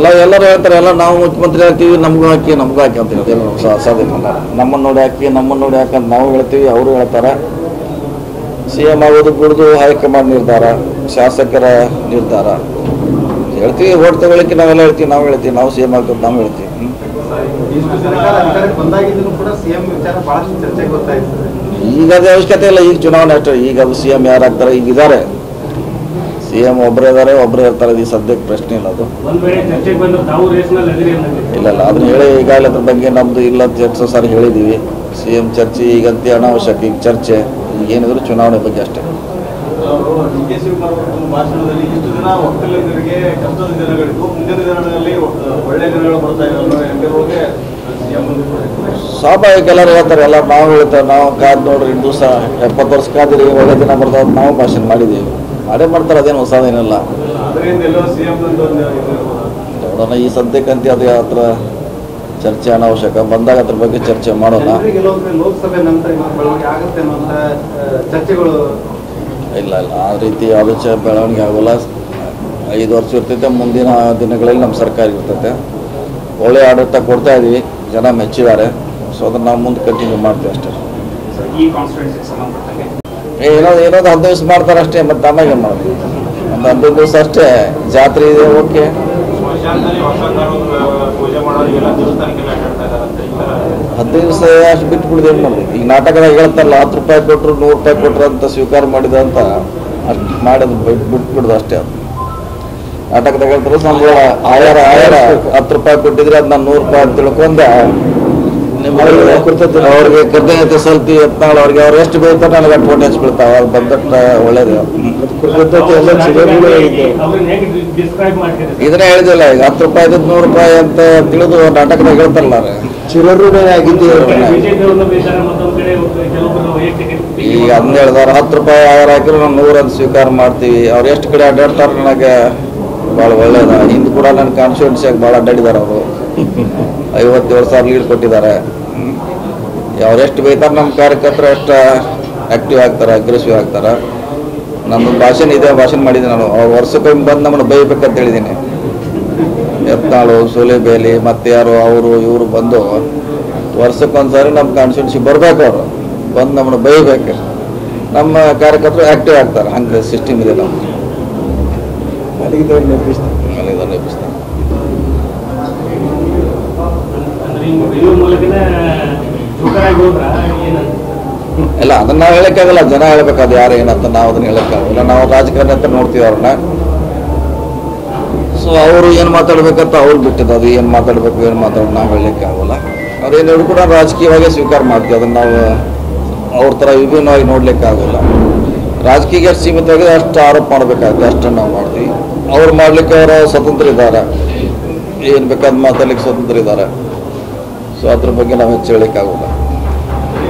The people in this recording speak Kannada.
ಎಲ್ಲ ಎಲ್ಲರೂ ಹೇಳ್ತಾರೆ ಎಲ್ಲ ನಾವು ಮುಖ್ಯಮಂತ್ರಿ ಆಗ್ತೀವಿ ನಮಗೂ ಹಾಕಿ ನಮಗೂ ಹಾಕಿ ಅಂತ ಹೇಳ್ತೀವಿ. ಸಾಧ್ಯ ನಮ್ಮನ್ನು ನೋಡಿ ಹಾಕಿ ನಮ್ಮನ್ನು ನೋಡಿ ಹಾಕಂತ ನಾವು ಹೇಳ್ತೀವಿ ಅವರು ಹೇಳ್ತಾರೆ. ಸಿ ಎಂ ಆಗೋದು ಬಿಡೋದು ಹೈಕಮಾಂಡ್ ನಿರ್ಧಾರ ಶಾಸಕರ ನಿರ್ಧಾರ. ಹೇಳ್ತೀವಿ ಓಟ್ ತಗೊಳ್ಳಿಕ್ಕೆ ನಾವೆಲ್ಲ ಹೇಳ್ತೀವಿ ನಾವು ಹೇಳ್ತೀವಿ ನಾವು ಸಿ ಎಂ ಆಗ್ತದೆ ನಾವು ಹೇಳ್ತೀವಿ. ಈಗ ಅದೇ ಅವಶ್ಯಕತೆ ಇಲ್ಲ ಈಗ ಚುನಾವಣೆ ಅಷ್ಟೇ ಈಗ ಅದು ಸಿ ಎಂ ಯಾರು ಆಗ್ತಾರೆ ಈಗ ಇದ್ದಾರೆ ಸಿ ಎಂ ಒಬ್ಬರೇ ಇದ್ದಾರೆ ಒಬ್ಬರೇ ಇರ್ತಾರೆ. ಈ ಸದ್ಯಕ್ಕೆ ಪ್ರಶ್ನೆ ಇಲ್ಲ ಅದು. ಇಲ್ಲ ಇಲ್ಲ. ಅದನ್ನ ಹೇಳಿ ಈಗಾಗಲೇ ಅದ್ರ ಬಗ್ಗೆ ನಮ್ದು ಇಲ್ಲ ಅಂತ ಸರ್ ಸಾರಿ ಹೇಳಿದ್ದೀವಿ ಸಿ ಎಂ ಚರ್ಚೆ ಈಗಂತ ಅನಾವಶ್ಯಕ ಈಗ ಚರ್ಚೆ. ಈಗ ಏನಿದ್ರು ಚುನಾವಣೆ ಬಗ್ಗೆ ಅಷ್ಟೇ. ಸ್ವಾಭಾವಿಕ ಎಲ್ಲರೂ ಹೇಳ್ತಾರೆ ಎಲ್ಲ ನಾವು ಹೇಳ್ತಾರೆ ನಾವು ಕಾದ್ ನೋಡ್ರಿ ದಿವಸ ಎಪ್ಪತ್ತು ವರ್ಷ ಕಾದ್ರಿ ಒಳ್ಳೆ ದಿನ ಬರ್ತಾವ ನಾವು ಭಾಷಣ ಮಾಡಿದ್ದೀವಿ. ಮಾಡೇ ಮಾಡ್ತಾರೆ ಅದೇನು ಹೊಸದೇನಿಲ್ಲ ಅದರಿಂದ ಎಲ್ಲೋ ಸಿಎಂ ಒಂದು ಇದು ನೋಡೋಣ ಈ ಸದ್ಯಕ್ಕಂತೆ ಅದು ಹತ್ರ ಚರ್ಚೆ ಅನಾವಶ್ಯಕ ಬಂದಾಗ ಅದ್ರ ಬಗ್ಗೆ ಚರ್ಚೆ ಮಾಡೋಣ. ಲೋಕಸಭೆ ನಂತರ ಇವತ್ತು ಬೆಳವಣಿಗೆ ಆಗುತ್ತೆ ಅನ್ನುವಂಥ ಚರ್ಚೆಗಳು. ಇಲ್ಲ ಇಲ್ಲ ಆ ರೀತಿ ಯಾವುದೇ ಚ ಬೆಳವಣಿಗೆ ಆಗೋಲ್ಲ. ಐದು ವರ್ಷ ಇರ್ತೈತೆ ಮುಂದಿನ ದಿನಗಳಲ್ಲಿ ನಮ್ಮ ಸರ್ಕಾರ ಇರ್ತೈತೆ. ಒಳ್ಳೆ ಆಡಳಿತ ಕೊಡ್ತಾ ಇದೀವಿ ಜನ ಮೆಚ್ಚಿದ್ದಾರೆ. ಸೊ ಅದನ್ನು ನಾವು ಮುಂದೆ ಕಂಟಿನ್ಯೂ ಮಾಡ್ತೀವಿ ಅಷ್ಟೇ. ಕಾನ್ಸ್ಟಿಟ್ಯೂನ್ಸಿಗೆ ಏನೋ ಹತ್ತು ದಿವಸ ಮಾಡ್ತಾರೆ ಅಷ್ಟೇ ಮತ್ತು ಆಮೇಲೆ ಏನು ಮಾಡೋದು? ಒಂದು ಹದಿನೈದು ದಿವಸ ಅಷ್ಟೇ, ಜಾತ್ರೆ ಇದೆ, ಓಕೆ. ಹದಿನೈದು ದಿವಸ ಅಷ್ಟು ಬಿಟ್ಟು ಬಿಡುದು ಏನು ಈಗ ನಾಟಕದಾಗ ಹೇಳ್ತಾರಲ್ಲ, ಹತ್ತು ರೂಪಾಯಿ ಕೊಟ್ಟರು ನೂರು ರೂಪಾಯಿ ಕೊಟ್ಟರು ಅಂತ ಸ್ವೀಕಾರ ಮಾಡಿದ ಅಂತ ಅಷ್ಟು ಮಾಡೋದು ಬಿಟ್ಟು ಬಿಟ್ಬಿಡುದು ಅಷ್ಟೇ ಅದು. ನಾಟಕದಾಗ ಹೇಳ್ತಾರೆ ಸಂಬಳ, ಆಯಾರ ಆಯಾರ, ಹತ್ತು ರೂಪಾಯಿ ಕೊಟ್ಟಿದ್ರೆ ಅದನ್ನ ನೂರು ರೂಪಾಯಿ ಅಂತ ತಿಳ್ಕೊಂಡ ಅವ್ರಿಗೆ ಕೃತಜ್ಞತೆ ಸಲ್ತಿ ಯತ್ನಾಳ್ ಅವ್ರಿಗೆ ಅವ್ರು ಎಷ್ಟು ಬೀಳ್ತಾರೆ ನನಗೆ ಅಷ್ಟು ಫೋಟೋ ಹೆಚ್ಚು ಅವ್ರು ಬಂದಟ್ಟ ಒಳ್ಳೇದು. ಕೃತಜ್ಞತೆ ಎಲ್ಲ ಇದನ್ನ ಹೇಳಿದಿಲ್ಲ ಈಗ ಹತ್ತು ರೂಪಾಯಿ ನೂರು ರೂಪಾಯಿ ಅಂತ ತಿಳಿದು ನಾಟಕದಾಗ ಹೇಳ್ತಾರಲ್ಲ ವೈಯಕ್ತಿಕ ಈಗ ಅದನ್ನ ಹೇಳಿದವ್ರು ಹತ್ತು ರೂಪಾಯಿ ಆಧಾರ ಹಾಕಿದ್ರೆ ನಾವು ನೂರಂತ ಸ್ವೀಕಾರ ಮಾಡ್ತೀವಿ. ಅವ್ರು ಎಷ್ಟು ಕಡೆ ಅಡ್ಡಾಡ್ತಾರೆ ನನಗೆ? ಭಾಳ ಒಳ್ಳೇದ. ಹಿಂದ್ ಕೂಡ ನನ್ನ ಕಾನ್ಸ್ಟಿಟ್ಯೂನ್ಸಿಯಾಗಿ ಭಾಳ ಅಡ್ಡಾಡಿದಾರ ಅವರು. ಐವತ್ತೇಳು ಸಾವಿರ ಲೀಡ್ ಕೊಟ್ಟಿದ್ದಾರೆ ಅವರೆಷ್ಟು ಬೈತಾರೆ ನಮ್ಮ ಕಾರ್ಯಕರ್ತರು ಎಷ್ಟು ಆ್ಯಕ್ಟಿವ್ ಆಗ್ತಾರೆ ಅಗ್ರೆಸಿವ್ ಆಗ್ತಾರೆ. ನಮ್ಮ ಭಾಷಣ ಇದೇ ಭಾಷಣ ಮಾಡಿದ್ದೀನಿ ನಾನು. ಅವ್ರು ವರ್ಷಕ್ಕೊಮ್ಮೆ ಬಂದು ನಮ್ಮನ್ನು ಬೈಬೇಕಂತ ಹೇಳಿದ್ದೀನಿ ಯತ್ನಾಳು, ಸೂಲೆಬೇಲಿ, ಮತ್ತೆ ಯಾರು ಅವರು, ಇವರು ಬಂದು ವರ್ಷಕ್ಕೊಂದ್ಸಾರಿ ನಮ್ಮ ಕಾನ್ಸ್ಟಿಟ್ಯೂನ್ಸಿ ಬರ್ಬೇಕು ಅವರು. ಬಂದು ನಮ್ಮನ್ನು ಬೈಬೇಕು. ನಮ್ಮ ಕಾರ್ಯಕರ್ತರು ಆ್ಯಕ್ಟಿವ್ ಆಗ್ತಾರೆ. ಹಂಗೆ ಸಿಸ್ಟಮ್ ಇದೆ ನಮ್ದು ಅಲ್ಲಿದ್ದವ್ರು ನೆಪಿಸ್ತಾರೆ ಅಂದ್ರೆ ಹಿಂಗ್ ಇವ್ರ ಮೂಲಕನೇ ಜೋಕರಾಗಿ ಹೋದ್ರ ಏನಂತ ಇಲ್ಲ, ಅದನ್ನ ನಾವು ಹೇಳಕ್ಕಾಗಲ್ಲ. ಜನ ಹೇಳ್ಬೇಕು ಅದು ಯಾರು ಏನಂತ ನಾವು ಅದನ್ನ ಹೇಳಕ್ಕಾಗಲ್ಲ. ನಾವು ರಾಜಕಾರಣಿ ಅಂತ ನೋಡ್ತೀವಿ ಅವ್ರನ್ನ. ಸೊ ಅವರು ಏನು ಮಾತಾಡ್ಬೇಕಂತ ಅವ್ರು ಬಿಟ್ಟಿದ್ದು. ಅದು ಏನು ಮಾತಾಡ್ಬೇಕು, ಏನು ಮಾತಾಡೋದು ನಾವು ಹೇಳಲಿಕ್ಕಾಗಲ್ಲ ಹೇಳಿ ಕೂಡ ರಾಜಕೀಯವಾಗಿ ಸ್ವೀಕಾರ ಮಾಡ್ತೀವಿ. ಅದನ್ನ ನಾವು, ಅವ್ರ ಥರ ವಿಭಿನ್ನವಾಗಿ ನೋಡ್ಲಿಕ್ಕೆ ಆಗೋಲ್ಲ ರಾಜಕೀಯ ಸೀಮಿತವಾಗಿ ಅಷ್ಟು ಆರೋಪ ಮಾಡಬೇಕಾಗುತ್ತೆ. ಅಷ್ಟನ್ನು ನಾವು ಮಾಡ್ತೀವಿ. ಅವ್ರು ಮಾಡ್ಲಿಕ್ಕೆ ಅವರ ಸ್ವತಂತ್ರ ಇದ್ದಾರೆ ಏನು ಬೇಕಾದ ಮಾತಾಡ್ಲಿಕ್ಕೆ ಸ್ವತಂತ್ರ ಇದ್ದಾರೆ ಸೊ ಅದ್ರ ಬಗ್ಗೆ ನಾವು ಹೆಚ್ಚು ಹೇಳಲಿಕ್ಕೆ ಆಗೋಲ್ಲ ಹೀಗೆ ರಾಜ್ಯ ಬಿಜೆಪಿ ಉಸ್ತುವಾರಿ